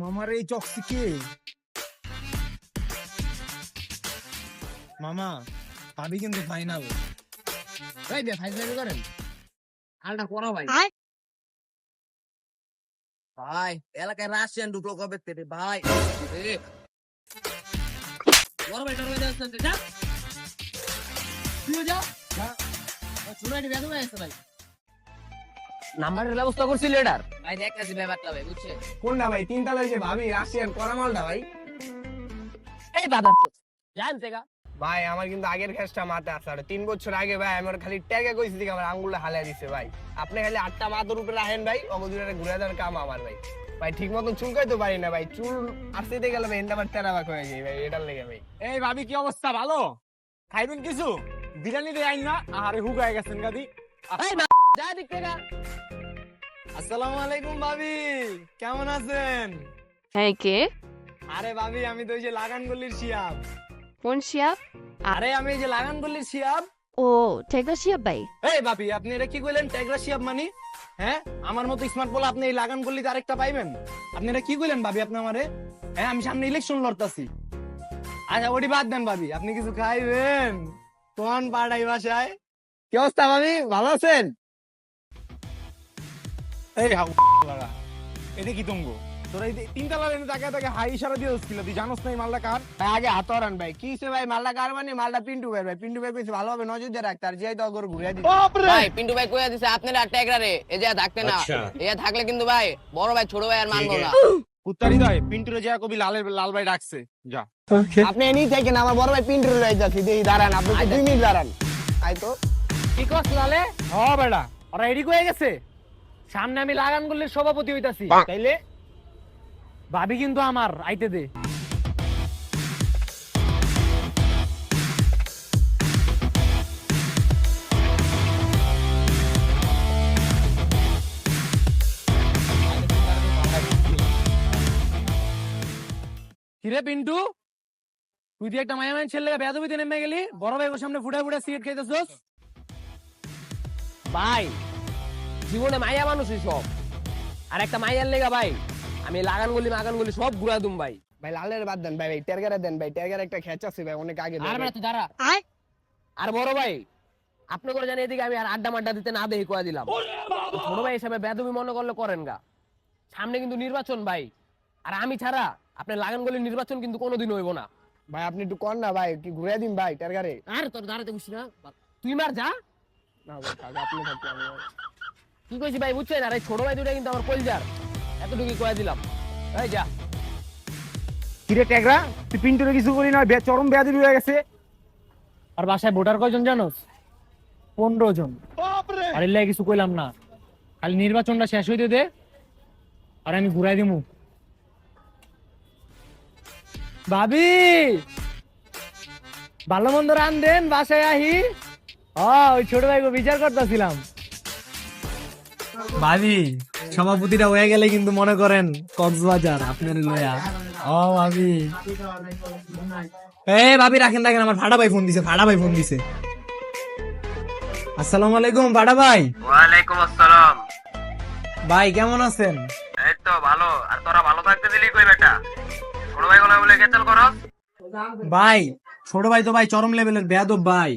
মামার এই চকসিকে মামা ভাবি কিন্তু ফাইনাল ভাই বে ফাইজলামি করেন। আলটা করো ভাই। ভাই এলাকায় রাশিয়ান ঢুকলো কবে থেকে ভাই। বড় ভাই হয়ে যা। তুইও যা। হয়ে ভাই। নাম্বারের ব্যবস্থা করছিল এটার ভাই দেখ কাছে ব্যাপারটা ভাই বুঝছে কোনটা ভাই? তিনটা যে ভাবি রাশিয়ান করামালটা ভাই? এই বাবা জানতে গা। ভাই আমার কিন্তু আগের খেসটা মাথা আছে। আর তিন বছর আগে ভাই আমার খালি ট্যাগে কইছি দিকে আমার আঙ্গুলটা হালিয়ে দিছে ভাই। আপনি খালি আটটা মাথার উপরে রাখেন ভাই অগদিনে ঘুরে দেওয়ার কাম আমার ভাই। ভাই ঠিক মতন চুলকাইতে পারি না ভাই। চুল আসতে গেলে ভাই এন্ড আমার টেরাবাক হয়ে যায় ভাই এটার লেগে ভাই। এই ভাবি কি অবস্থা? ভালো? খাইবেন কিছু? বিরিয়ানি দিয়ে আইন না? আরে হুগায় গেছেন গাদি এই মা যা দিক থেকে। আসসালামু আলাইকুম ভাবি কেমন আছেন? হ্যাঁ কে? আরে ভাবি আমি তো ওই যে লাগান গল্লির শিয়াব। কোন শিয়াব? আরে আমি এই যে লাগান গল্লির শিয়াব। ও টেকা শিয়াব ভাই? এই ভাবি আপনি এটা কি কইলেন টেগরা শিয়াব মানি? হ্যাঁ? আমার মতো স্মার্ট বলে আপনি এই লাগান গল্লিতে আরেকটা পাইবেন? আপনি এটা কি কইলেন ভাবি আপনি আমারে? হ্যাঁ আমি সামনে ইলেকশন লড়তাছি। আচ্ছা ওটি বাদ দেন ভাবি আপনি কিছু খাইবেন। কোন পাড়াই বাসায়? কি অবস্থা ভাবি ভালো আছেন? এই হাউ লাগা এটা কি তোরা এই তাকে তাকে হাই ইশারা দিয়ে হচ্ছিল তুই জানোস না এই মালটা কার? ভাই আগে হাত হরান ভাই। কি হইছে ভাই? মালটা কার মানে? মালটা পিন্টু ভাই ভাই। পিন্টু ভাই কইছে ভালোভাবে নজর দিয়ে রাখতে আর যাই তো ঘুরে ভাই পিন্টু ভাই কইয়া দিছে আপনারা ট্যাগরা রে এ যা থাকতে না। এ যা থাকলে কিন্তু ভাই বড় ভাই ছোট ভাই আর মানবো না। কুত্তারি দয় পিন্টুরে যা কবি লালের লাল ভাই ডাকছে। যা। আপনি এনি থেকে আমার বড় ভাই পিন্টু লয়ে যাচ্ছি। দেখি দাঁড়ান আপনি দুই মিনিট দাঁড়ান। আই তো। কি কস লালে? হ বেটা ওরা এডি হয়ে গেছে? সামনে আমি লাগান গল্লির সভাপতি হইতাছি। তাইলে ভাবি কিন্তু আমার আইতে দে। কিরে পিন্টু? তুই একটা মায়া মায়ের ছেলে বেদবিতে নেমে গেলি? বড় ভাই ওর সামনে ফুটে ফুটে সিগারেট খাইতেছস? ভাই জীবনে মাইয়া মানুষই সব। আর একটা মাইয়ার লেগা ভাই আমি লাগান গলি মাগান গলি সব ঘুরা দুম ভাই। ভাই লালের বাদ দেন ভাই ভাই টেরগারে দেন ভাই টেরগারে একটা খেচ আছে ভাই অনেক আগে আর ভাই। তুই দাঁড়া। আর বড় ভাই আপনি করে জানি এদিকে আমি আর আড্ডা মাড্ডা দিতে না দেখি কোয়া দিলাম। ছোট ভাই হিসাবে বেদবি মনে করলে করেন গা। সামনে কিন্তু নির্বাচন ভাই। আর আমি ছাড়া আপনি লাগান গলির নির্বাচন কিন্তু কোনোদিন হইব না। ভাই আপনি একটু কর না ভাই কি ঘুরে দিন ভাই টেরগারে। আর তোর দাঁড়াতে বুঝছি না। তুই মার যা। না ভাই আপনি থাকতে আমি কি কইছি ভাই বুঝছেন? আর এই ছোট ভাই দুটা কিন্তু আমার কলজার। এতটুকু কয়ে দিলাম। এই যা। কিরে ট্যাগরা তুই পিন্টুরে কিছু করি না বে- চরম বেয়াদি হয়ে গেছে। আর বাসায় ভোটার কয়জন জানোস? পনেরো জন। আর এর লাগি কিছু কইলাম না। খালি নির্বাচনটা শেষ হইতে দে আর আমি ঘুরাই দিমু। ভাবি! ভালো মন্দ রান দেন বাসায় আহি। হ ওই ছোট ভাইকে বিচার করতেছিলাম। ভাবি সভাপতিটা হয়ে গেলে কিন্তু মনে করেন কক্সবাজার আপনার লয়া। ও ভাবি। এ ভাবি রাখেন রাখেন আমার ফাটা ভাই ফোন দিছে ফাটা ভাই ফোন দিছে। আসসালামু আলাইকুম ফাটা ভাই। ওয়ালাইকুম আসসালাম। ভাই কেমন আছেন? এই তো ভালো। আর তোরা ভালো থাকতে দিলি কই বেটা? ছোট ভাই গুলো বলে গেছল করো ভাই ছোট ভাই তো ভাই চরম লেভেলের বেয়াদব ভাই।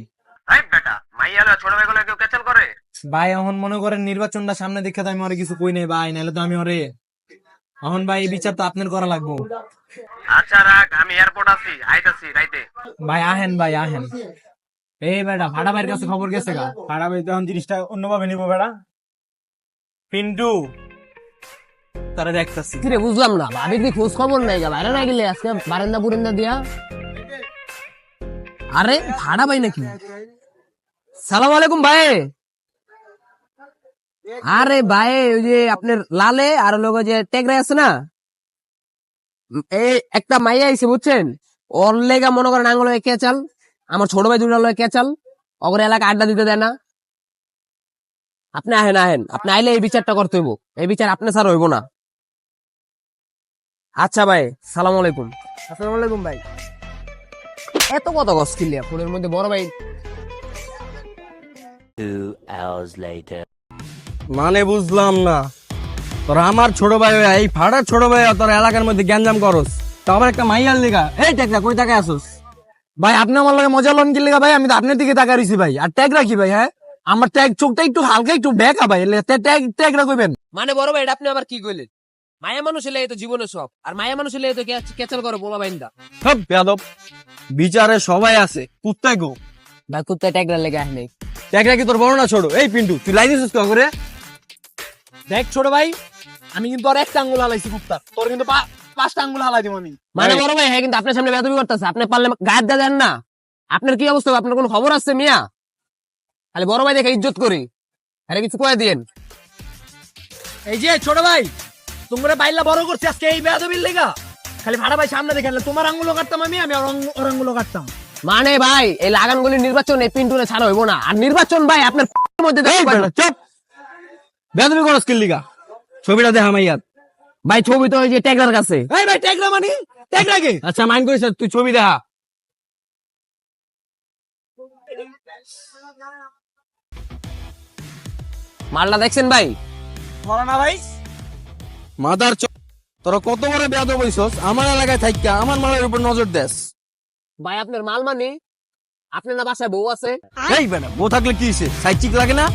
এই বেটা মাইয়ালে ছোট ভাই গুলো কেউ ক্যাচেল করে? ভাই এখন মনে করেন নির্বাচনটা সামনে দেখে তো আমি ওরে কিছু কই নাই ভাই নাহলে তো আমি ওরে এখন ভাই এই বিচার তো আপনার করা লাগবো। আচ্ছা রাখ আমি এয়ারপোর্ট আছি আইতাছি রাইতে। ভাই আহেন ভাই আহেন। এই বেটা ভাড়া ভাইয়ের কাছে খবর গেছে গা। ভাড়া ভাই তখন জিনিসটা অন্যভাবে নিবো বেটা। পিন্টু। তারা দেখতাছি। কিরে বুঝলাম না ভাবি কি খোঁজ খবর নাই গা? বাইরে না গেলে আজকে বারান্দা বুরেন্দা দিয়া? আরে ভাড়া ভাই নাকি? সালাম আলাইকুম ভাই। আরে ভাই ওই যে আপনার লালে আর লোক যে টেগরে আছে না? এই একটা মাইয়া আইছে বুঝছেন? ওর লেগা মনে করেন আঙ্গুল কেচাল আমার ছোট ভাই দুটা লয় কেচাল অগরে এলাকা আড্ডা দিতে দেয় না। আপনি আহেন আহেন আপনি আইলে এই বিচারটা করতে হইব এই বিচার আপনি স্যার হইব না। আচ্ছা ভাই সালাম আলাইকুম। আসসালামু আলাইকুম ভাই। এত কত গছ কিলিয়া ফোনের মধ্যে বড় ভাই Two hours later. মানে বুঝলাম না। তোরা আমার ছোট ভাই এই ফাড়ার ছোট ভাই তোরা এলাকার মধ্যে গ্যাঞ্জাম করস। তো আবার একটা মাইয়ার লিগা। এই টেকরা কই টাকা আসুস ভাই আপনি আমার লাগে মজা লন কি লিগা ভাই? আমি তো আপনার দিকে টাকা রইছি ভাই। আর ট্যাগ রাখি ভাই হ্যাঁ? আমার ট্যাগ চোখটা একটু হালকা একটু বেকা ভাই। ট্যাগ ট্যাগ রাখবেন। মানে বড় ভাই এটা আপনি আবার কি কইলেন? মায়া মানুষ এই তো জীবনের সব। আর মায়া মানুষ এই তো কে- কেচাল করে বলা বাইন্দা। সব বেয়াদব। বিচারে সবাই আছে। কুত্তায় গো। ভাই কুত্তা ট্যাগরা লেগে আহ নেই। ট্যাগ রাখি তোর বড় না ছোট? এই পিন্টু তুই লাইন দিছিস কা করে? দেখ ছোট ভাই আমি কিন্তু আর একটা আঙ্গুল হালাইছি কুত্তা তোর কিন্তু পাঁচটা আঙ্গুল হালাই দিব আমি। মানে বড় ভাই হ্যাঁ কিন্তু আপনার সামনে বেদবি করতেছে। আপনি পারলে গায়ের দা দেন না। আপনার কি অবস্থা? আপনার কোনো খবর আছে মিয়া? খালি বড় ভাই দেখে ইজ্জত করি। আরে কিছু কয়ে দিয়েন। এই যে ছোট ভাই তোমরা বাইলা বড় করছি আজকে এই বেয়াদবির লেগা। খালি ভাড়া ভাই সামনে দেখে আনলে, তোমার আঙ্গুলো কাটতাম আমি আমি ওর আঙ্গু- আঙ্গুলো কাটতাম। মানে ভাই এই লাগানগুলির নির্বাচন এই পিন্টুনে ছাড়া হইব না। আর নির্বাচন ভাই আপনার মধ্যে চুপ! বেয়াদবি করস কি লিগা? ছবিটা দেখা মাইয়াত। ভাই ছবি তো ওই যে ট্যাগরার কাছে। এই ভাই মানে? রাখে আচ্ছা মাইন্ড করিস তুই ছবি দেখা। মালটা দেখছেন ভাই? না ভাই। মাদার তোরা কত বড় বেয়াদব হইছস? আমার এলাকায় থাইকা আমার মালের উপর নজর দেস। ভাই আপনার মাল মানে? আপনার না বাসায় বউ আছে? এই বেটা বউ থাকলে কি হইছে? সাইড লাগে না?